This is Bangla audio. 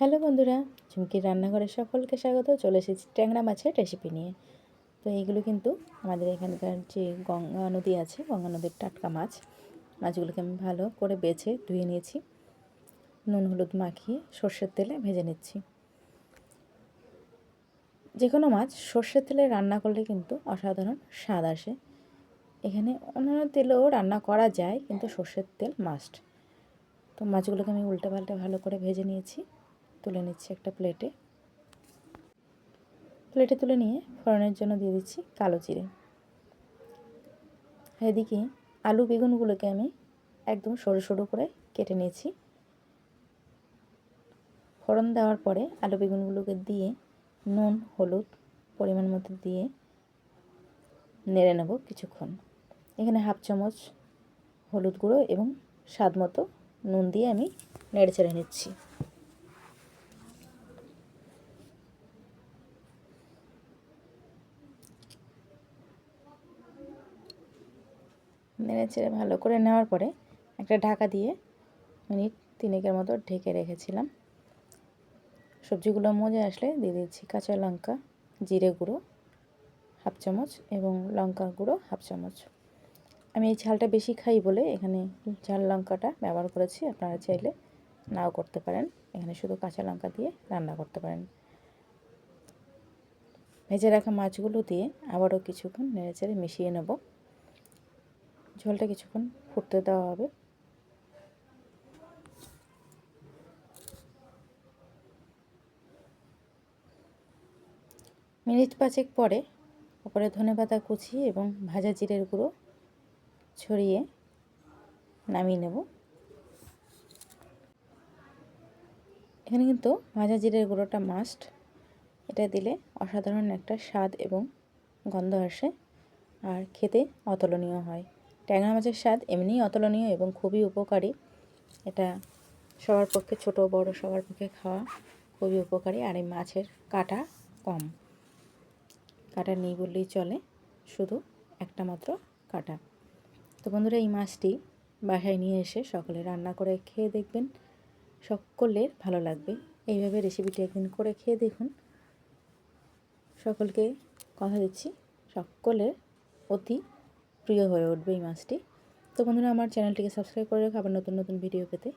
হ্যালো বন্ধুরা, ঝুমকির রান্নাঘরে সকলকে স্বাগত। চলে এসেছি ট্যাংরা মাছের রেসিপি নিয়ে। তো এইগুলো কিন্তু আমাদের এখানকার যে গঙ্গা নদী আছে, গঙ্গা নদীর টাটকা মাছ, মাছগুলোকে আমি ভালো করে বেছে ধুয়ে নিয়েছি। নুন, হলুদ মাখিয়ে সর্ষের তেলে ভেজে নিচ্ছি। যে কোনো মাছ সর্ষের তেলে রান্না করলে কিন্তু অসাধারণ স্বাদ আসে। এখানে অন্যান্য তেলেও রান্না করা যায়, কিন্তু সর্ষের তেল মাস্ট তো মাছগুলোকে আমি উল্টে পাল্টে ভালো করে ভেজে নিয়েছি। তুলে নিচ্ছি একটা প্লেটে। প্লেটে তুলে নিয়ে ফোড়নের জন্য দিয়ে দিচ্ছি কালো জিরে। এদিকে আলু বেগুনগুলোকে আমি একদম সরু সরু করে কেটে নিয়েছি। ফোড়ন দেওয়ার পরে আলু বেগুনগুলোকে দিয়ে নুন, হলুদ পরিমাণ মতো দিয়ে নেড়ে নেব কিছুক্ষণ। এখানে হাফ চামচ হলুদ গুঁড়ো এবং স্বাদ মতো নুন দিয়ে আমি নেড়ে চেড়ে নিচ্ছি। নেড়ে চেড়ে ভালো করে নেওয়ার পরে একটা ঢাকা দিয়ে মিনিট তিনেকের মতো ঢেকে রেখেছিলাম। সবজিগুলো মজে আসলে দিয়ে দিচ্ছি কাঁচা লঙ্কা, জিরে গুঁড়ো, হাফ চামচ এবং লঙ্কা গুঁড়ো হাফ চামচ। আমি এই ঝালটা বেশি খাই বলে এখানে ঝাল লঙ্কাটা ব্যবহার করেছি, আপনারা চাইলে নাও করতে পারেন। এখানে শুধু কাঁচা লঙ্কা দিয়ে রান্না করতে পারেন। ভেজে রাখা মাছগুলো দিয়ে আবারও কিছুক্ষণ নেড়ে চেড়ে মিশিয়ে নেব। ঝোলটা কিছুক্ষণ ফুটতে দেওয়া হবে। মিনিট পাঁচেক পরে ওপরে ধনে পাতা কুচি এবং ভাজা জিরের গুঁড়ো ছড়িয়ে নামিয়ে নেব। এখানে কিন্তু ভাজা জিরের গুঁড়োটা মাস্ট এটা দিলে অসাধারণ একটা স্বাদ এবং গন্ধ আসে, আর খেতে অতুলনীয় হয়। ট্যাংরা মাছের স্বাদ এমনিই অতুলনীয় এবং খুবই উপকারী। এটা সবার পক্ষে ছোট, বড় সবার পক্ষে খাওয়া খুবই উপকারী। আর এই মাছের কাটা কম। কাটা নেই বললেই চলে। শুধু একটা মাত্র কাটা। তো বন্ধুরা, এই মাছটি বাসায় নিয়ে এসে সকলে রান্না করে খেয়ে দেখবেন। সকলের ভালো লাগবে। এইভাবে রেসিপিটি একদিন করে খেয়ে দেখুন। সকলকে কথা দিচ্ছি। সকলের অতি প্রিয় হয়ে উঠবে এই মাছটি তো বন্ধুরা, আমার চ্যানেলটিকে সাবস্ক্রাইব করে রাখো। আবার নতুন নতুন ভিডিও পেতে।